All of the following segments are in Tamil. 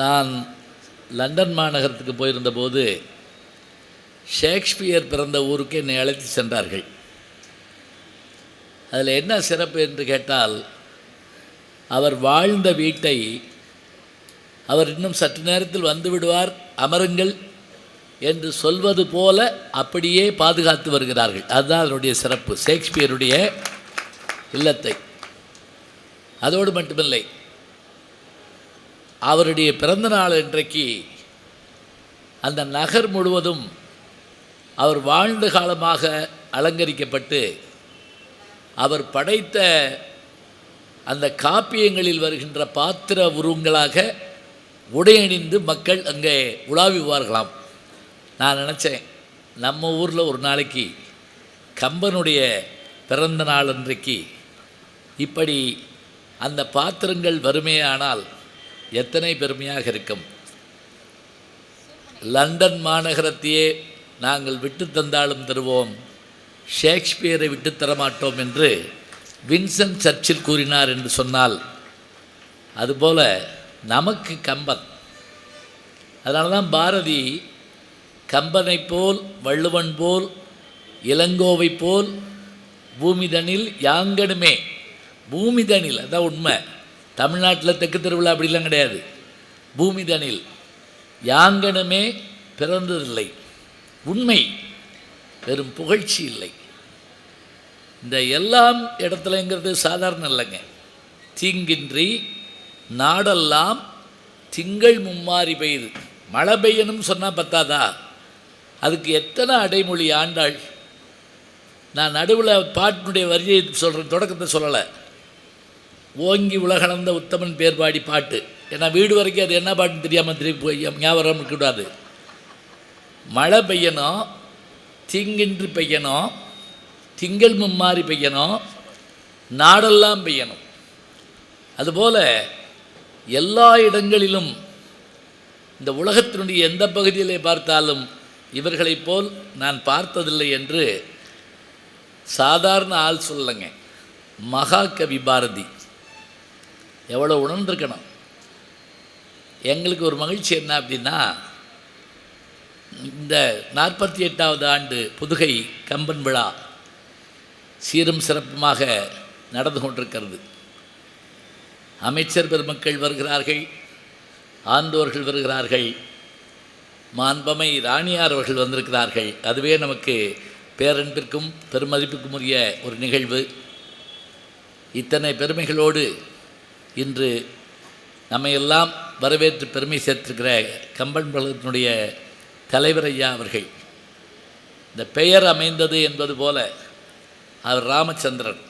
நான் லண்டன் மாநகரத்துக்கு போயிருந்தபோது ஷேக்ஸ்பியர் பிறந்த ஊருக்கு என்னை அழைத்து சென்றார்கள். அதில் என்ன சிறப்பு என்று கேட்டால் அவர் வாழ்ந்த வீட்டை அவர் இன்னும் சற்று நேரத்தில் வந்து விடுவார் அமருங்கள் என்று சொல்வது போல அப்படியே பாதுகாத்து வருகிறார்கள். அதுதான் அதனுடைய சிறப்பு. ஷேக்ஸ்பியருடைய இல்லத்தை. அதோடு மட்டுமில்லை அவருடைய பிறந்த நாள் இன்றைக்கு அந்த நகர் முழுவதும் அவர் வாழ்ந்த காலமாக அலங்கரிக்கப்பட்டு அவர் படைத்த அந்த காப்பியங்களில் வருகின்ற பாத்திர உருவங்களாக உடையணிந்து மக்கள் அங்கே உலாவிவார்களாம் நான் நினச்சேன் நம்ம ஊரில் ஒரு நாளைக்கு கம்பனுடைய பிறந்த நாள் அன்றைக்கு இப்படி அந்த பாத்திரங்கள் வறுமையானால் எத்தனை பெருமையாக இருக்கும். லண்டன் மாநகரத்தையே நாங்கள் விட்டு தந்தாலும் தருவோம். ஷேக்ஸ்பியரை விட்டு தரமாட்டோம் என்று வின்சென்ட் சர்ச்சில் கூறினார் என்று சொன்னால் அதுபோல நமக்கு கம்பன். அதனால தான் பாரதி கம்பனை போல் வள்ளுவன் போல் இளங்கோவை போல் பூமிதனில் யாங்கனுமே. பூமிதனில் அதான் உண்மை. தமிழ்நாட்டில் தெற்கு திருவிழா அப்படிலாம் கிடையாது. பூமிதனில் யாங்கனமே பிறந்ததில்லை. உண்மை. வெறும் புகழ்ச்சி இல்லை. இந்த எல்லாம் இடத்துலங்கிறது சாதாரண இல்லைங்க. தீங்கின்றி நாடெல்லாம் திங்கள் மும்மாறி பெய்யுது. மழை பெய்யணும்னு சொன்னால் பத்தாதா? அதுக்கு எத்தனை அடைமொழி ஆண்டாள்? நான் நடுவில் பாட்டினுடைய வரியை சொல்கிறேன் தொடக்கத்தை சொல்லலை. ஓங்கி உலகளந்த உத்தமன் பேர் பாடி பாட்டு. ஏன்னா வீடு வரைக்கும் அது என்ன பாட்டுன்னு தெரியாமல் திருப்பி போய் ஞாபகம் இருக்கக்கூடாது. மழை பெய்யணும் தீங்கின்றி பெய்யணும் திங்கள் மும்மாறி பெய்யணும் நாடெல்லாம் பெய்யணும். அதுபோல் எல்லா இடங்களிலும் இந்த உலகத்தினுடைய எந்த பகுதியிலே பார்த்தாலும் இவர்களைப் போல் நான் பார்த்ததில்லை என்று சாதாரண ஆள் சொல்லலைங்க. மகாகவி பாரதி. எவ்வளோ உணர்ந்துருக்கணும்? எங்களுக்கு ஒரு மகிழ்ச்சி என்ன அப்படின்னா இந்த நாற்பத்தி எட்டாவது ஆண்டு புதுகை கம்பன் விழா சீரும் சிறப்புமாக நடந்து கொண்டிருக்கிறது. அமைச்சர் பெருமக்கள் வருகிறார்கள் ஆண்டோர்கள் வருகிறார்கள் மாண்பமை ராணியார் அவர்கள் வந்திருக்கிறார்கள். அதுவே நமக்கு பேரன்பிற்கும் பெருமதிப்புக்கும் உரிய ஒரு நிகழ்வு. இத்தனை பெருமைகளோடு இன்று நம்மையெல்லாம் வரவேற்று பெருமை சேர்த்திருக்கிற கம்பன் பழகத்தினுடைய தலைவர் ஐயா அவர்கள். இந்த பெயர் அமைந்தது என்பது போல அவர் ராமச்சந்திரன்.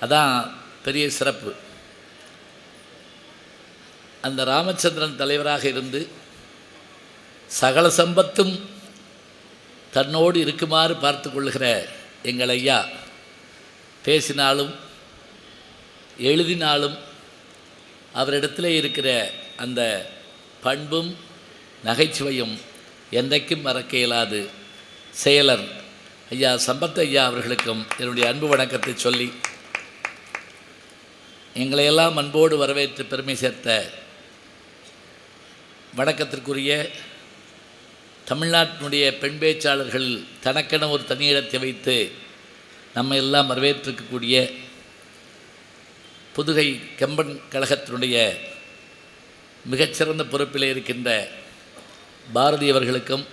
அதான் பெரிய சிறப்பு. அந்த ராமச்சந்திரன் தலைவராக இருந்து சகல சம்பத்தும் தன்னோடு இருக்குமாறு பார்த்து கொள்ளுகிற எங்கள் ஐயா. பேசினாலும் எழுதினாலும் அவரிடத்தில் இருக்கிற அந்த பண்பும் நகைச்சுவையும் என்றைக்கும் மறக்க இயலாது. செயலர் ஐயா சம்பத் ஐயா அவர்களுக்கும் என்னுடைய அன்பு வணக்கத்தை சொல்லி எங்களையெல்லாம் அன்போடு வரவேற்று பெருமை சேர்த்த வணக்கத்திற்குரிய தமிழ்நாட்டினுடைய பெண் பேச்சாளர்கள் தனக்கென ஒரு தனியிடத்தை வைத்து நம்ம எல்லாம் வரவேற்றிருக்கக்கூடிய புதுகை கம்பன் கழகத்தினுடைய மிகச்சிறந்த பொறுப்பில் இருக்கின்ற பாரதியவர்களுக்கும்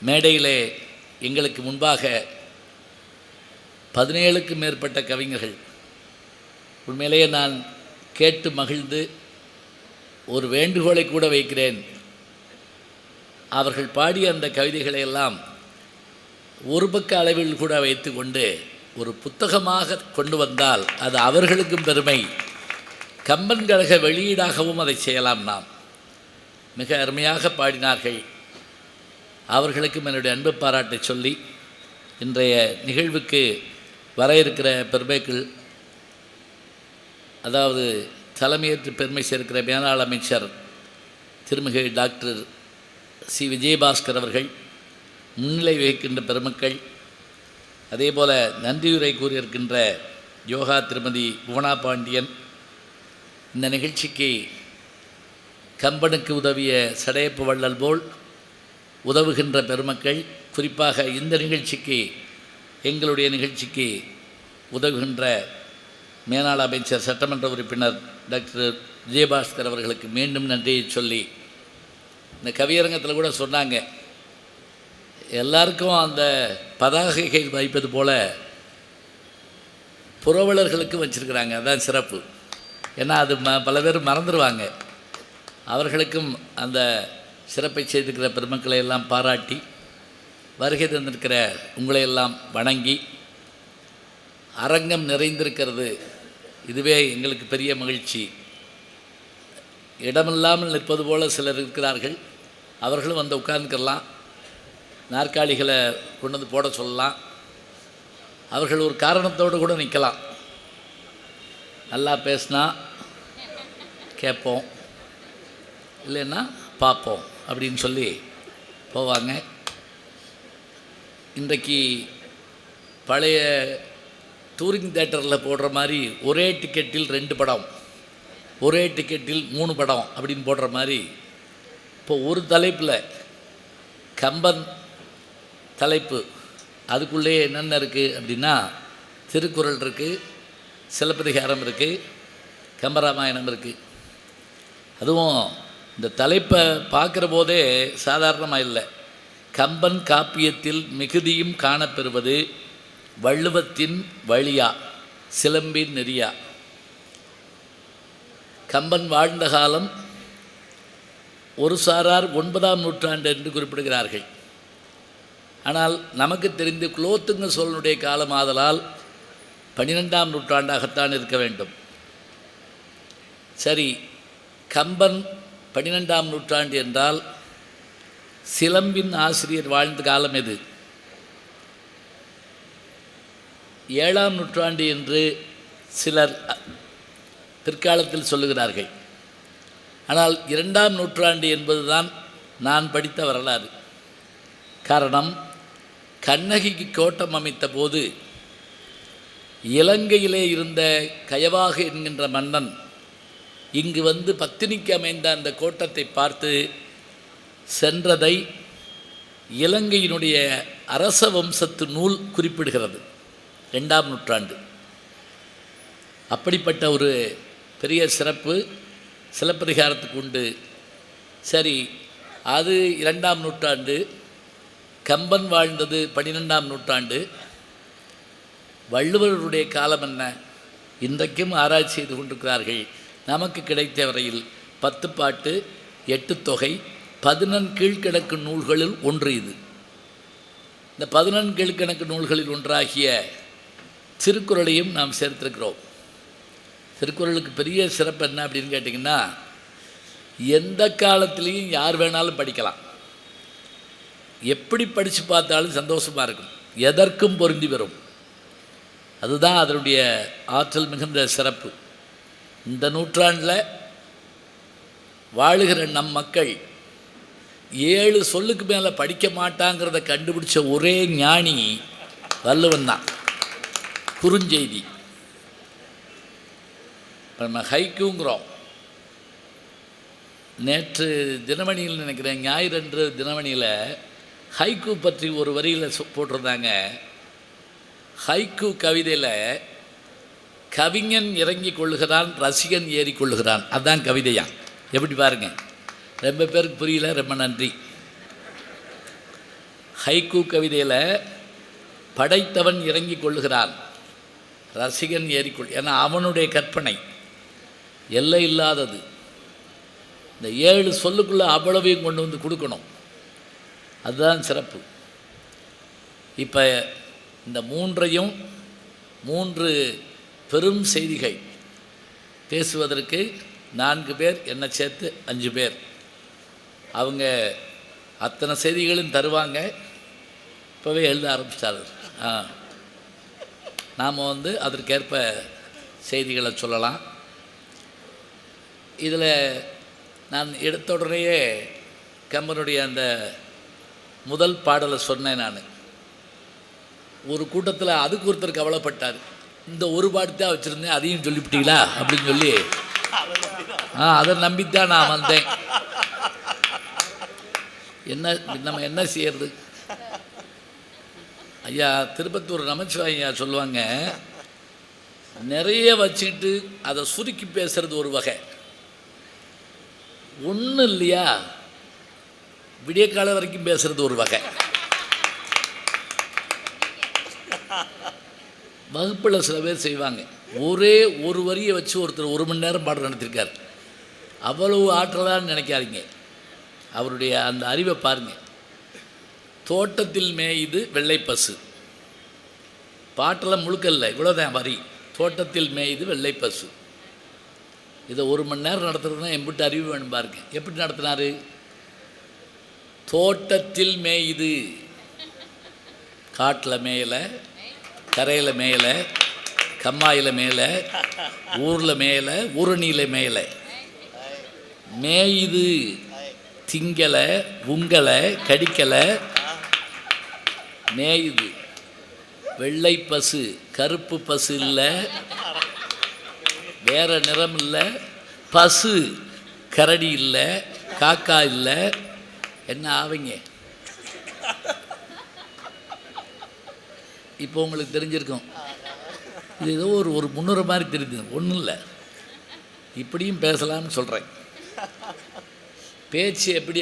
மேடையிலே எங்களுக்கு முன்பாக பதினேழுக்கும் மேற்பட்ட கவிஞர்கள். உண்மையிலேயே நான் கேட்டு மகிழ்ந்து ஒரு வேண்டுகோளை கூட வைக்கிறேன். அவர்கள் பாடிய அந்த கவிதைகளை எல்லாம் ஒரு பக்க அளவில் கூட வைத்து கொண்டு ஒரு புத்தகமாக கொண்டு வந்தால் அது அவர்களுக்கும் பெருமை. கம்பன் கழக வெளியீடாகவும் அதை செய்யலாம் நாம். மிக அருமையாக பாடினார்கள். அவர்களுக்கும் என்னுடைய அன்பு பாராட்டை சொல்லி இன்றைய நிகழ்வுக்கு வர இருக்கிற பெருமைகள் அதாவது தலைமையேற்று பெருமை சேர்க்கிற மேலாள் அமைச்சர் திருமிகை டாக்டர் சி. விஜயபாஸ்கர் அவர்கள் முன்னிலை வகிக்கின்ற பெருமக்கள் அதே போல் நன்றியுரை கூறியிருக்கின்ற யோகா திருமதி புவனா பாண்டியன் இந்த நிகழ்ச்சிக்கு கம்பனுக்கு உதவிய சடையப்பு வள்ளல் போல் உதவுகின்ற பெருமக்கள் குறிப்பாக இந்த நிகழ்ச்சிக்கு எங்களுடைய நிகழ்ச்சிக்கு உதவுகின்ற மேலாள அமைச்சர் சட்டமன்ற உறுப்பினர் டாக்டர் விஜயபாஸ்கர் அவர்களுக்கு மீண்டும் நன்றியை சொல்லி இந்த கவியரங்கத்தில் கூட சொன்னாங்க எல்லாருக்கும் அந்த பதாகைகள் வைப்பது போல் புறவலர்களுக்கும் வச்சுருக்கிறாங்க. அதுதான் சிறப்பு. ஏன்னா அது ம பல பேர் மறந்துடுவாங்க அவர்களுக்கும் அந்த சிறப்பை செய்திருக்கிற பெருமக்களை எல்லாம் பாராட்டி வருகை தந்திருக்கிற உங்களையெல்லாம் வணங்கி அரங்கம் நிறைந்திருக்கிறது. இதுவே எங்களுக்கு பெரிய மகிழ்ச்சி. இடமில்லாமல் நிற்பது போல் சிலர் இருக்கிறார்கள். அவர்களும் வந்து உட்கார்ந்துக்கலாம். நாற்காலிகளை கொண்டு வந்து போட சொல்லலாம். அவர்கள் ஒரு காரணத்தோடு கூட நிற்கலாம். நல்லா பேசினா கேட்போம். இல்லைன்னா பார்ப்போம் அப்படின்னு சொல்லி போவாங்க. இன்றைக்கு பழைய டூரிங் தேட்டரில் போடுற மாதிரி ஒரே டிக்கெட்டில் ரெண்டு படம் ஒரே டிக்கெட்டில் மூணு படம் அப்படின்னு போடுற மாதிரி இப்போ ஒரு தலைப்பில் கம்பன் தலைப்பு. அதுக்குள்ளேயே என்னென்ன இருக்குது அப்படின்னா திருக்குறள் இருக்குது சிலப்பதிகாரம் இருக்குது கம்பராமாயணம் இருக்குது அதுவும் இந்த தலைப்பை பார்க்குற போதே சாதாரணமாக இல்லை. கம்பன் காப்பியத்தில் மிகுதியும் காணப்பெறுவது வள்ளுவத்தின் வழியா சிலம்பின் நெறியா. கம்பன் வாழ்ந்த காலம் ஒரு சாரார் ஒன்பதாம் நூற்றாண்டு என்று குறிப்பிடுகிறார்கள். ஆனால் நமக்கு தெரிந்து குலோத்துங்க சோழனுடைய காலம் ஆதலால் பன்னிரெண்டாம் நூற்றாண்டாகத்தான் இருக்க வேண்டும். சரி கம்பன் பன்னிரெண்டாம் நூற்றாண்டு என்றால் சிலம்பின் ஆசிரியர் வாழ்ந்த காலம் எது? ஏழாம் நூற்றாண்டு என்று சிலர் பிற்காலத்தில் சொல்லுகிறார்கள். ஆனால் இரண்டாம் நூற்றாண்டு என்பதுதான் நான் படித்த வரலாறு. காரணம் கண்ணகிக்கு கோட்டம் அமைத்த போது இலங்கையிலே இருந்த கயவாக என்கின்ற மன்னன் இங்கு வந்து பத்தினிக்கு அமைந்த அந்த கோட்டத்தை பார்த்து சென்றதை இலங்கையினுடைய அரச வம்சத்து நூல் குறிப்பிடுகிறது ரெண்டாம் நூற்றாண்டு. அப்படிப்பட்ட ஒரு பெரிய சிறப்பு சிலப்பதிகாரத்துக்கு உண்டு. சரி அது இரண்டாம் நூற்றாண்டு. கம்பன் வாழ்ந்தது பன்னிரெண்டாம் நூற்றாண்டு. வள்ளுவருடைய காலம் என்ன? இன்றைக்கும் ஆராய்ச்சி செய்து கொண்டிருக்கிறார்கள். நமக்கு கிடைத்த வரையில் பத்து பாட்டு எட்டு தொகை பதினெண் கீழ்கணக்கு நூல்களில் ஒன்று இது. இந்த பதினெண் கீழ்கணக்கு நூல்களில் ஒன்றாகிய திருக்குறளையும் நாம் சேர்த்திருக்கிறோம். திருக்குறளுக்கு பெரிய சிறப்பு என்ன அப்படின்னு கேட்டிங்கன்னா எந்த காலத்துலேயும் யார் வேணாலும் படிக்கலாம். எப்படி படித்து பார்த்தாலும் சந்தோஷமாக இருக்கும். எதற்கும் பொருந்தி வரும். அதுதான் அதனுடைய ஆற்றல் மிகுந்த சிறப்பு. இந்த நூற்றாண்டில் வாழுகிற நம் மக்கள் ஏழு சொல்லுக்கு மேலே படிக்க மாட்டாங்கிறத கண்டுபிடிச்ச ஒரே ஞானி வல்லுவன் தான். குறுஞ்செய்தி. இப்போ நம்ம ஹைக்குங்கிறோம். நேற்று தினமணியில் நினைக்கிறேன் ஞாயிறன்று தினமணியில் ஹைக்கு பற்றி ஒரு வரியில் சொ- போட்டிருந்தாங்க. ஹைக்கு கவிதையில் கவிஞன் இறங்கி கொள்ளுகிறான் ரசிகன் ஏறி கொள்ளுகிறான். அதான் கவிதையா. எப்படி பாருங்க. ரொம்ப பேருக்கு புரியல ரொம்ப நன்றி. ஹைக்கு கவிதையில் படைத்தவன் இறங்கி கொள்ளுகிறான் ரசிகன் ஏறிக்கொள் ஏன்னா அவனுடைய கற்பனை. எல்லை இல்லாதது. இந்த ஏழு சொல்லுக்குள்ளே அவ்வளவையும் கொண்டு வந்து கொடுக்கணும். அதுதான் சிறப்பு. இப்போ இந்த மூன்றையும் மூன்று பெரும் செய்திகள் பேசுவதற்கு நான்கு பேர் என்னை சேர்த்து அஞ்சு பேர். அவங்க அத்தனை செய்திகளும் தருவாங்க. இப்போவே எழுத ஆரம்பிச்சிட்டாரு ஆ. நாம் வந்து அதற்கேற்ப செய்திகளை சொல்லலாம். இதில் நான் எடுத்த உடனேயே கம்பனுடைய அந்த முதல் பாடலை சொன்னேன் நான். ஒரு கூட்டத்தில் அதுக்கு ஒருத்தர் கவலைப்பட்டார். இந்த ஒரு பாட்டு தான் வச்சுருந்தேன் அதையும் சொல்லிவிட்டீங்களா? அப்படின்னு சொல்லி. ஆ அதை நம்பித்தான் நான் வந்தேன். என்ன நம்ம என்ன செய்யறது? ஐயா திருப்பத்தூர் நமச்சிவாய ஐயா சொல்லுவாங்க நிறைய வச்சுக்கிட்டு அதை சுருக்கி பேசுறது ஒரு வகை. ஒன்றும் இல்லையா? விடிய காலம் வரைக்கும் பேசுறது ஒரு வகை. வகுப்பில் சில பேர் செய்வாங்க. ஒரே ஒரு வரியை வச்சு ஒருத்தர் ஒரு மணி நேரம் பாடம் நடத்திருக்கார். அவ்வளவு ஆற்றலான்னு நினைக்காதீங்க. அவருடைய அந்த அறிவை பாருங்க. தோட்டத்தில் மேயுது வெள்ளை பசு பாட்டெல்லாம் முழுக்கல்ல இவ்வளோதான் வரி. தோட்டத்தில் மேயுது வெள்ளை பசு இதை ஒரு மணி நேரம் நடத்துறதுனா எம்பிட்டு அறிவு வேணும் பாருங்க. எப்படி நடத்தினாரு? தோட்டத்தில் மேயுது. காட்டில் மேயலை கரையில் மேயலை கம்மாயில் மேலே ஊரில் மேலே ஊரணியில் மேலே மேயுது. திங்களை உங்களை கடிக்கலை. மேயுது. வெள்ளை பசு கருப்பு பசு இல்லை. வேறு நிறம் இல்லை. பசு கரடி இல்லை. காக்கா இல்லை. என்ன ஆவீங்க? இப்போ உங்களுக்கு தெரிஞ்சிருக்கும். இது ஏதோ ஒரு ஒரு முன்னுரை மாதிரி தெரியுது. ஒன்றும் இல்லை. இப்படியும் பேசலாம்னு சொல்கிறேன் பேச்சு எப்படி